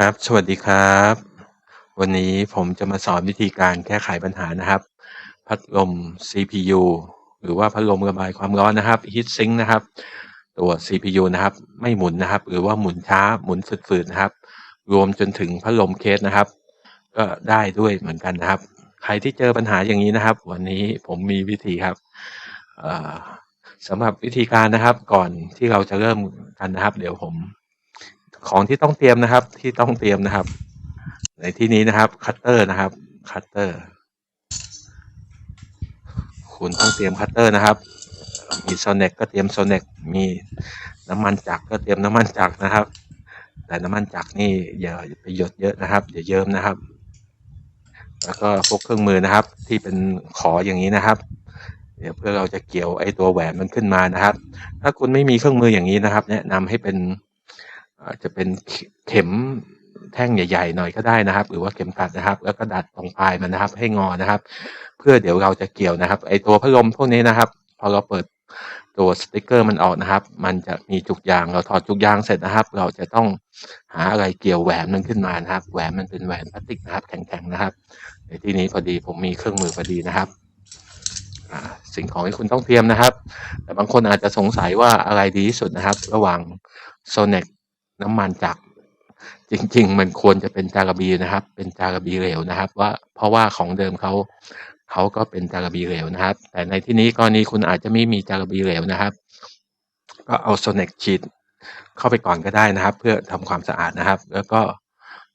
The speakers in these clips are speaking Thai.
ครับ สวัสดีครับ วันนี้ผมจะมาสอนวิธีการแก้ไขปัญหานะครับ พัดลม CPU หรือว่าพัดลมระบายความร้อนนะครับ Heat Sink นะครับ ตัว CPU นะครับ ไม่หมุนนะครับ หรือว่าหมุนช้าหมุนฝืดๆนะครับ รวมจนถึงพัดลมเคสนะครับ ก็ได้ด้วยเหมือนกันนะครับ ใครที่เจอปัญหาอย่างนี้นะครับ วันนี้ผมมีวิธีครับสำหรับวิธีการนะครับ ก่อนที่เราจะเริ่มกันนะครับ เดี๋ยวผม ของที่ต้องเตรียมนะครับ ที่ต้องเตรียมนะครับ ในที่นี้นะครับ คัตเตอร์นะครับ คัตเตอร์ คุณต้องเตรียมคัตเตอร์นะครับ มีโซเน็กก็เตรียมโซเน็กมีน้ำมันจักรก็เตรียมน้ำมันจักรนะครับ แต่น้ำมันจักรนี่อย่าไปหยดเยอะนะครับอย่าเยิ้มนะครับ แล้วก็พวกเครื่องมือนะครับ ที่เป็นขออย่างนี้นะครับเดี๋ยวเพื่อเราจะเกี่ยวไอ้ตัวแหวนมันขึ้นมานะครับ ถ้าคุณไม่มีเครื่องมืออย่างนี้นะครับ แนะนำให้เป็น อาจจะเป็นเข็มแท่งใหญ่ๆหน่อยก็ได้นะครับ หรือว่าเข็มตัดนะครับ แล้วก็ดัดตรงปลายมันนะครับ ให้งอนะครับ เพื่อเดี๋ยวเราจะเกี่ยวนะครับ ไอตัวพัดลมพวกนี้นะครับ พอเราเปิดตัวสติกเกอร์มันออกนะครับ มันจะมีจุกยาง เราถอดจุกยางเสร็จนะครับ เราจะต้องหาอะไรเกี่ยวแหวนมันขึ้นมานะครับ แหวนมันเป็นแหวนพลาสติกนะครับแข็งๆนะครับ ในที่นี้พอดีผมมีเครื่องมือพอดีนะครับสิ่งของที่คุณต้องเตรียมนะครับ แต่บางคนอาจจะสงสัยว่าอะไรดีที่สุดนะครับ ระหว่างโซเน็ก น้ำมันจักรจริง ๆ มันควรจะเป็นจากาบีนะครับ เป็นจากาบีเหลวนะครับ ว่าเพราะว่าของเดิมเขาเขาก็เป็นจากาบีเหลวนะครับ แต่ในที่นี้กรณีคุณอาจจะไม่มีจากาบีเหลวนะครับ ก็เอาโซเน็กฉีดเข้าไปก่อนก็ได้นะครับ เพื่อทำความสะอาดนะครับ แล้วก็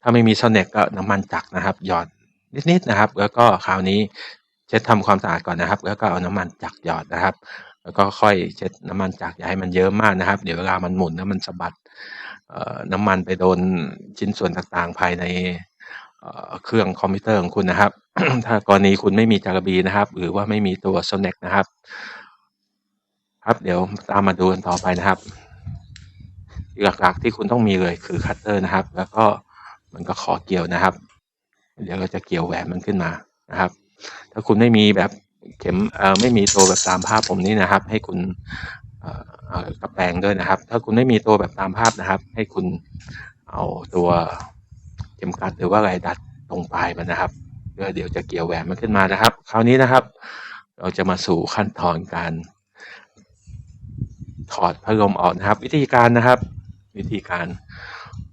ถ้าไม่มีโซเน็กก็น้ำมันจักรนะครับหยอดนิดๆนะครับ แล้วก็คราวนี้เช็ดทำความสะอาดก่อนนะครับ แล้วก็เอาน้ำมันจักรหยอดนะครับ แล้วก็ค่อยเช็ดน้ำมันจักรอย่าให้มันเยอะมากนะครับ เดี๋ยวเวลามันหมุนแล้วมันสะบัด น้ำมันไปโดนชิ้นส่วนต่างๆ ภายในเครื่องคอมพิวเตอร์ของคุณนะครับ ถ้ากรณีคุณไม่มีจากาบีนะครับ หรือว่าไม่มีตัวโซเน็กนะครับ ครับเดี๋ยวตามมาดูกันต่อไปนะครับ หลักๆที่คุณต้องมีเลยคือคัตเตอร์นะครับ แล้วก็มันก็ขอเกี่ยวนะครับ เดี๋ยวเราจะเกี่ยวแหวนมันขึ้นมานะครับ ถ้าคุณไม่มีแบบเข็มเอ่อไม่มีตัวแบบตามภาพผมนี่นะครับ ให้คุณเอ่อ กระแปรงด้วยนะครับ ถ้าคุณไม่มีตัวแบบตามภาพนะครับ ให้คุณเอาตัวเข็มกัดหรือว่าอะไรดัดตรงปลายมันนะครับเพื่อเดี๋ยวจะเกี่ยวแหวนมันขึ้นมานะครับ คราวนี้นะครับ เราจะมาสู่ขั้นตอนการถอดพัดลมออกนะครับ วิธีการนะครับ วิธีการ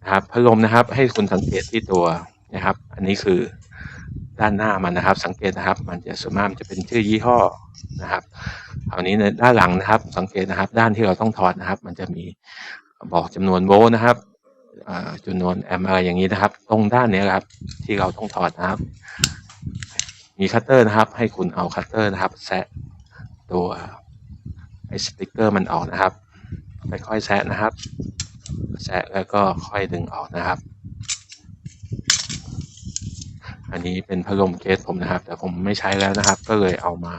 นะครับพัดลมนะครับ ให้คุณสังเกตที่ตัวนะครับ อันนี้คือด้านหน้ามันนะครับ สังเกตนะครับ มันจะส่วนมากมันจะเป็นชื่อยี่ห้อ นะครับคราวนี้ในด้านหลังนะครับ สังเกตนะครับ ด้านที่เราต้องถอดนะครับ มันจะมีบอกจำนวนโวลต์นะครับอ่าจำนวนแอมป์อะไรอย่างนี้นะครับ ตรงด้านนี้ครับ ที่เราต้องถอดนะครับ มีคัตเตอร์นะครับ ให้คุณเอาคัตเตอร์นะครับแซะตัวไอ้สติกเกอร์มันออกนะครับค่อยๆแซะนะครับแซะแล้วก็ค่อยดึงออกนะครับ อันนี้เป็นพัดลมเคสผมนะครับ แต่ผมไม่ใช้แล้วนะครับ ก็เลยเอามา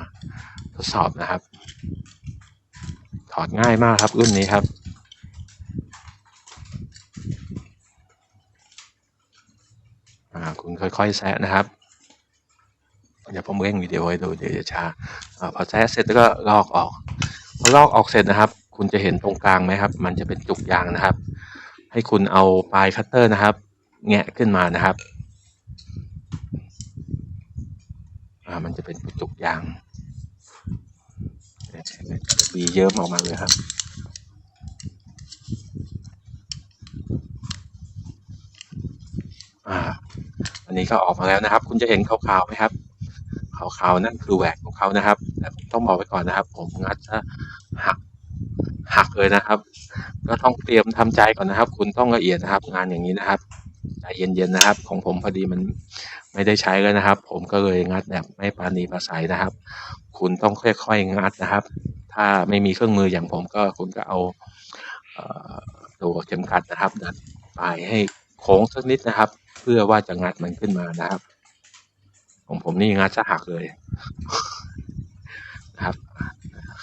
ทดสอบนะครับ ถอดง่ายมากครับรุ่นนี้ครับคุณค่อยๆแซะนะครับเดี๋ยวผมเร่งวิดีโอให้ดูเดี๋ยวจะช้าอาพอแซะเสร็จแล้วก็ลอกออก พอลอกออกเสร็จนะครับ คุณจะเห็นตรงกลางไหมครับ มันจะเป็นจุกยางนะครับ ให้คุณเอาปลายคัตเตอร์นะครับ แงะขึ้นมานะครับ อ่า มันจะเป็นจุกยางบีเยิ้มออกมาเลยครับอ่าอันนี้ก็ออกมาแล้วนะครับ คุณจะเห็นขาวๆไหมครับขาวๆนั่นคือแหวนของเขานะครับแต่ผมต้องบอกไว้ก่อนนะครับ ผมงัดจะหักหักเลยนะครับ ก็ต้องเตรียมทำใจก่อนนะครับ คุณต้องละเอียดนะครับ งานอย่างนี้นะครับใจเย็นๆนะครับ ของผมพอดีมัน ไม่ได้ใช้แล้วนะครับ ผมก็เลยงัดแบบไม่ปาณีประสัยนะครับ คุณต้องค่อยๆงัดนะครับ ถ้าไม่มีเครื่องมืออย่างผมก็คุณก็เอาตัวเข็มขัดนะครับดัดปลายให้โค้งสักนิดนะครับ เพื่อว่าจะงัดมันขึ้นมานะครับของผมนี่งัดจะหักเลยนะครับ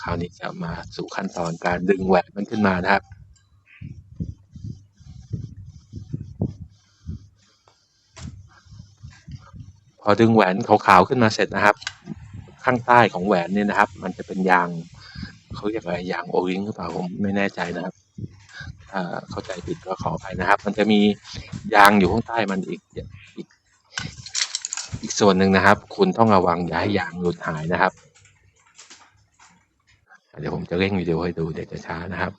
คราวนี้จะมาสู่ขั้นตอนการดึงแหวนมันขึ้นมานะครับ พอดึงแหวนขาวๆขึ้นมาเสร็จนะครับ ข้างใต้ของแหวนเนี่ยนะครับ มันจะเป็นยางเขาเรียกอะไรยางโอริงหรือเปล่าผมไม่แน่ใจนะครับถ้าเข้าใจผิดก็ขออภัยนะครับ มันจะมียางอยู่ข้างใต้มันอีกอีกอีกส่วนหนึ่งนะครับ คุณต้องระวังอย่าให้ยางหลุดหายนะครับ เดี๋ยวผมจะเร่งวิดีโอให้ดูเดี๋ยวจะช้านะครับ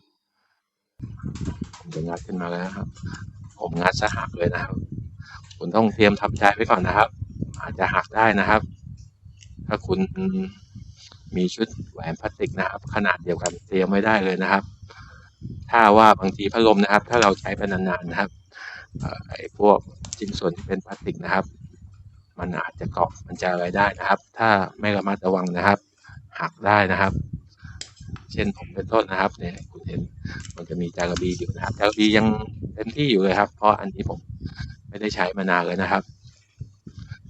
ผมจะงัดขึ้นมาแล้วครับ ผมงัดซะหักเลยนะครับ คุณต้องเตรียมทำใจไว้ก่อนนะครับ อาจจะหักได้นะครับ ถ้าคุณมีชุดแหวนพลาสติกนะครับ ขนาดเดียวกันเตรียมไว้ได้เลยนะครับ ถ้าว่าบางทีพัดลมนะครับ ถ้าเราใช้ไปนานๆนะครับไอ้พวกชิ้นส่วนที่เป็นพลาสติกนะครับ มันอาจจะเกาะมันจะอะไรได้นะครับ ถ้าไม่ระมัดระวังนะครับ หักได้นะครับ เช่นผมเป็นต้นนะครับเนี่ยคุณเห็นมันจะมีจาระบีอยู่นะครับจาระบียังเต็มที่อยู่เลยครับ เพราะอันนี้ผมไม่ได้ใช้มานานเลยนะครับ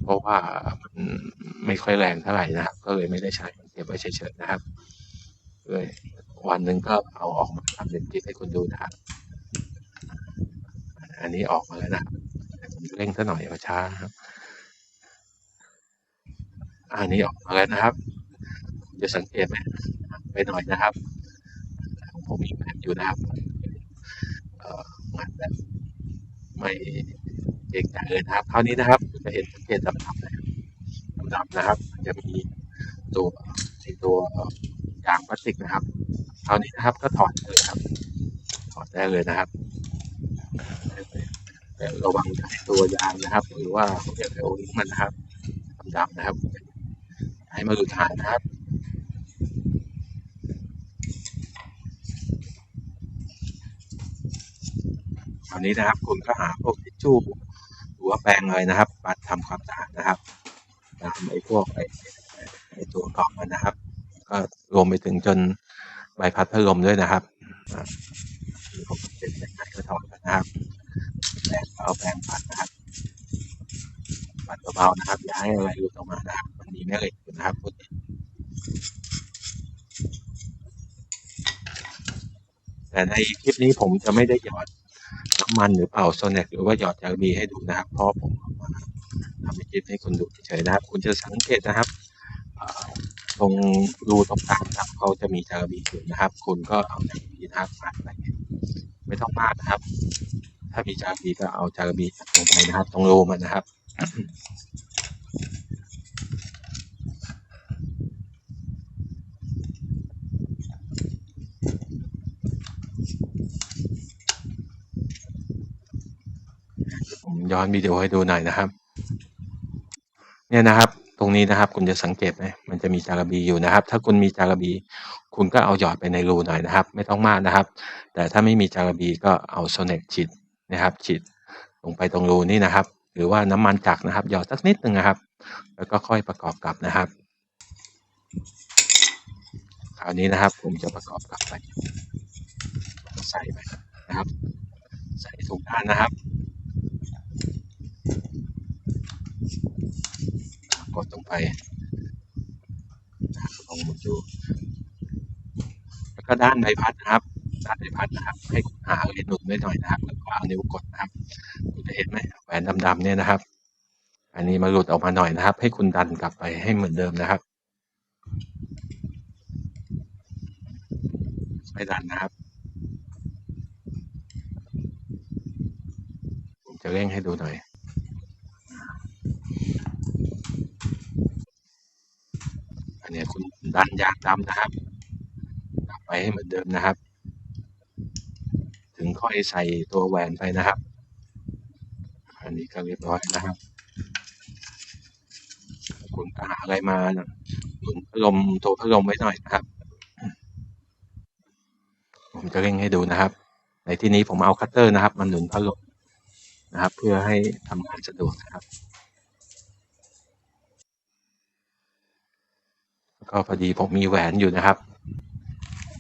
เพราะว่ามันไม่ค่อยแรงเท่าไหร่นะครับ ก็เลยไม่ได้ใช้มันเก็บไว้เฉยๆนะครับเลยวันหนึ่งก็เอาออกมาทำเป็นคลิปให้คุณดูนะครับ อันนี้ออกมาแล้วนะผมเร่งซะหน่อยเอาช้าครับ อันนี้ออกมาแล้วนะครับ จะสังเกตไหมไปหน่อยนะครับ ผมมีแบบอยู่นะครับเอ่อมันแบบไม่เก่งใจเลยนะครับ คราวนี้นะครับ จะเห็นสังเกตดำๆนะครับดำๆนะครับ จะมีตัวไอตัวยางพลาสติกนะครับคราวนี้นะครับก็ถอดเลยครับ ถอดได้เลยนะครับแต่ระวังตัวยางนะครับ หรือว่าเขาเรียกอะไรโอลิมันนะครับดำๆนะครับ ให้มาหลุดหายนะครับคราวนี้นะครับ คุณก็หาพวกทิชชู่ หรือว่าแปรงอะไรนะครับปัดทำความสะอาดนะครับตามไอ้พวกไอ้ไอ้ตัวเกาะมันนะครับ ก็รวมไปถึงจนใบพัดพัดลมด้วยนะครับผมเป็นแบบไหนก็ถอดนะครับแปรงเอาแปรงปัดนะครับปัดเบาๆนะครับอย่าให้อะไรหลุดออกมานะครับมันมีแม่เหล็กอยู่นะครับพวกนี้แต่ในคลิปนี้ผมจะไม่ได้หยอด น้ำมันหรือเป่าโซเนกหรือว่าหยอดจาระบีให้ดูนะครับเพราะผมเอามาทำเป็นคลิปให้คุณดูเฉยๆนะครับ คุณจะสังเกตนะครับตรงรูตรงกลางนะครับเขาจะมีจาระบีอยู่นะครับ คุณก็เอาจาระบีนะครับปัดไปไม่ต้องมากนะครับ ถ้ามีจาระบีก็เอาจาระบีลงไปนะครับ ตรงรูมันนะครับ ย้อนวิดีโอให้ดูหน่อยนะครับ เนี่ยนะครับ ตรงนี้นะครับ คุณจะสังเกตไหมมันจะมีจาระบีอยู่นะครับ ถ้าคุณมีจาระบี คุณก็เอาหยอดไปในรูหน่อยนะครับ ไม่ต้องมากนะครับ แต่ถ้าไม่มีจาระบีก็เอาโซเน็กฉีดนะครับ ฉีดลงไปตรงรูนี่นะครับ หรือว่าน้ำมันจักรนะครับ หยอดสักนิดหนึ่งนะครับ แล้วก็ค่อยประกอบกลับนะครับคราวนี้นะครับ ผมจะประกอบกลับไปใส่ไปนะครับ ใส่ทุกด้านนะครับ กดลงไปลองมาดูแล้วก็ด้านใบพัดนะครับ ด้านใบพัดนะครับ ให้คุณหาอะไรหนุนไว้หน่อยนะครับ แล้วก็เอานิ้วกดนะครับ คุณจะเห็นไหมแหวนดำๆเนี่ยนะครับ อันนี้มาหลุดออกมาหน่อยนะครับ ให้คุณดันกลับไปให้เหมือนเดิมนะครับไม่ดันนะครับผมจะเร่งให้ดูหน่อย อันนี้คุณดันยางดำนะครับกลับไปให้เหมือนเดิมนะครับ ถึงค่อยใส่ตัวแหวนไปนะครับ อันนี้ก็เรียบร้อยนะครับคุณหาอะไรมาหนุนพัดลมตัวพัดลมไว้หน่อยนะครับ ผมจะเร่งให้ดูนะครับ ในที่นี้ผมเอาคัตเตอร์นะครับมาหนุนพัดลมนะครับ เพื่อให้ทำงานสะดวกนะครับ ก็พอดีผมมีแหวนอยู่นะครับ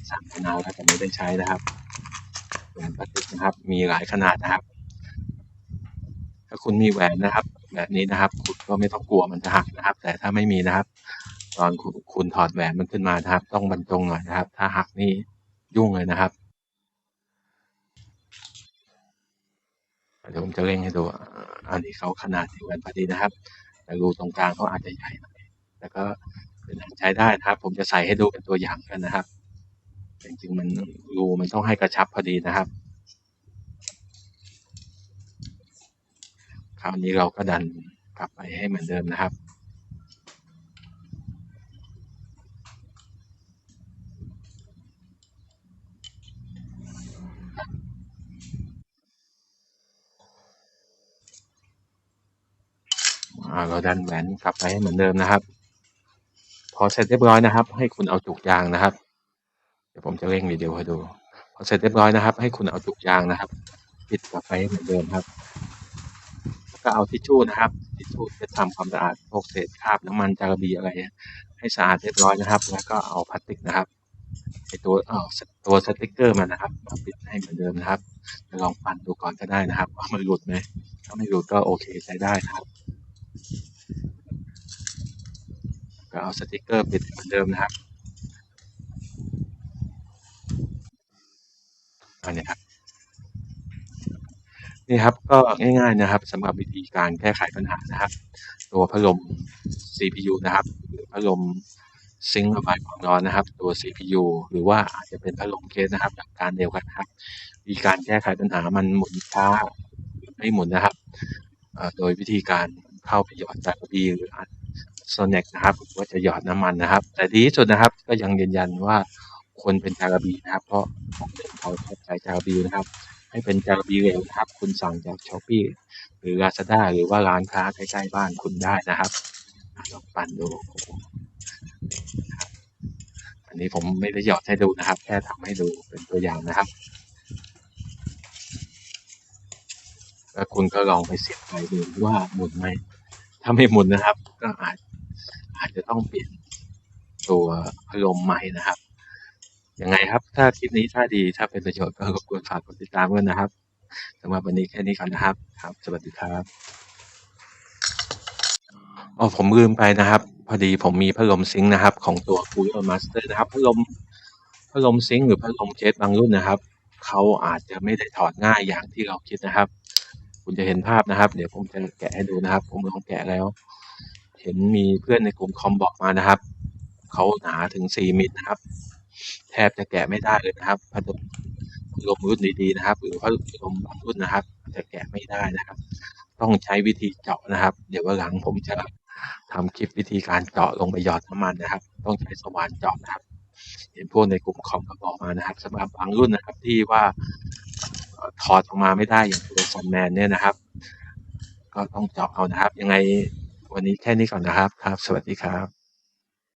สั่งมานานแล้วแต่ไม่ได้ใช้นะครับแหวนพลาสติกนะครับ มีหลายขนาดนะครับ ถ้าคุณมีแหวนนะครับ แบบนี้นะครับ คุณก็ไม่ต้องกลัวมันจะหักนะครับ แต่ถ้าไม่มีนะครับ ตอนคุณคุณถอดแหวนมันขึ้นมานะครับ ต้องบรรจงหน่อยนะครับ ถ้าหักนี่ยุ่งเลยนะครับเดี๋ยวผมจะเร่งให้ดู อันนี้เขาขนาดเดียวกันพอดีนะครับ แต่รูตรงกลางเขาอาจจะใหญ่หน่อยแต่ก็ ใช้ได้นะครับ ผมจะใส่ให้ดูเป็นตัวอย่างกันนะครับจริงๆมันรูมันต้องให้กระชับพอดีนะครับ คราวนี้เราก็ดันกลับไปให้เหมือนเดิมนะครับเราดันแหวนกลับไปให้เหมือนเดิมนะครับ พอเสร็จเรียบร้อยนะครับ ให้คุณเอาจุกยางนะครับ เดี๋ยวผมจะเร่งวิดีโอให้ดูพอเสร็จเรียบร้อยนะครับ ให้คุณเอาจุกยางนะครับ ปิดกลับไปเหมือนเดิมครับ แล้วก็เอาทิชชู่นะครับ ทิชชู่จะทำความสะอาดพวกเศษคราบน้ำมันจาระบีอะไรให้สะอาดเรียบร้อยนะครับ แล้วก็เอาพลาสติกนะครับไอตัวเอ่อตัวสติกเกอร์มันนะครับมาปิดให้เหมือนเดิมนะครับลองปั่นดูก่อนก็ได้นะครับ ว่ามันหลุดไหมถ้าไม่หลุดก็โอเคใช้ได้นะครับ ก็เอาสติกเกอร์ปิดเหมือนเดิมนะครับอันนี้ครับนี่ครับก็ง่ายๆนะครับสำหรับวิธีการแก้ไขปัญหานะครับ ตัวพัดลม CPU นะครับหรือพัดลมซิงค์ระบายความร้อนนะครับ ตัว CPU หรือว่าอาจจะเป็นพัดลมเคสนะครับหลักการเดียวกันนะครับวิธีการแก้ไขปัญหามันหมุนช้าไม่หมุนนะครับโดยวิธีการเข้าไปหยอดจากบีหรือ โซเน็กนะครับว่าจะหยอดน้ำมันนะครับ แต่ดีที่สุดนะครับก็ยังยืนยันว่าควรเป็นจาระบีนะครับ เพราะของเดิมเขาชอบใช้จาระบีนะครับ ให้เป็นจาระบีเร็วนะครับ คุณสั่งจากช้อปปี้หรือ Lazada หรือว่าร้านค้าใกล้ๆบ้านคุณได้นะครับลองปั่นดูอันนี้ผมไม่ได้หยอดให้ดูนะครับ แค่ทำให้ดูเป็นตัวอย่างนะครับแล้วคุณก็ลองไปเสียบไฟดูว่าหมุนไหมถ้าไม่หมุนนะครับ ก็อาจ อาจจะต้องเปลี่ยนตัวพัดลมใหม่นะครับ ยังไงครับ ถ้าคลิปนี้ถ้าดีถ้าเป็นประโยชน์ก็รบกวนฝากกดติดตามด้วยนะครับสำหรับวันนี้แค่นี้ก่อนนะครับ ครับ สวัสดีครับอ๋อผมลืมไปนะครับ พอดีผมมีพัดลมซิงค์นะครับ ของตัว Cooler Master นะครับพัดลมพัดลมซิงค์หรือพัดลมเจ็ตบางรุ่นนะครับเขาอาจจะไม่ได้ถอดง่ายอย่างที่เราคิดนะครับ คุณจะเห็นภาพนะครับ เดี๋ยวผมจะแกะให้ดูนะครับ ผมลองแกะแล้ว เห็นมีเพื่อนในกลุ่มคอมบอกมานะครับ เขาหนาถึงสี่มิลนะครับ แทบจะแกะไม่ได้เลยนะครับพัดลมพัดลมรุ่นดีๆนะครับ หรือพัดลมบางรุ่นนะครับ จะแกะไม่ได้นะครับ ต้องใช้วิธีเจาะนะครับ เดี๋ยววันหลังผมจะทำคลิปวิธีการเจาะลงไปหยอดน้ำมันนะครับ ต้องใช้สว่านเจาะนะครับ เห็นพวกในกลุ่มคอมก็บอกมานะครับสำหรับบางรุ่นนะครับ ที่ว่าถอดออกมาไม่ได้อย่างตัวซันแมนเนี่ยนะครับ ก็ต้องเจาะเอานะครับ ยังไง วันนี้แค่นี้ก่อนนะครับครับ สวัสดีครับ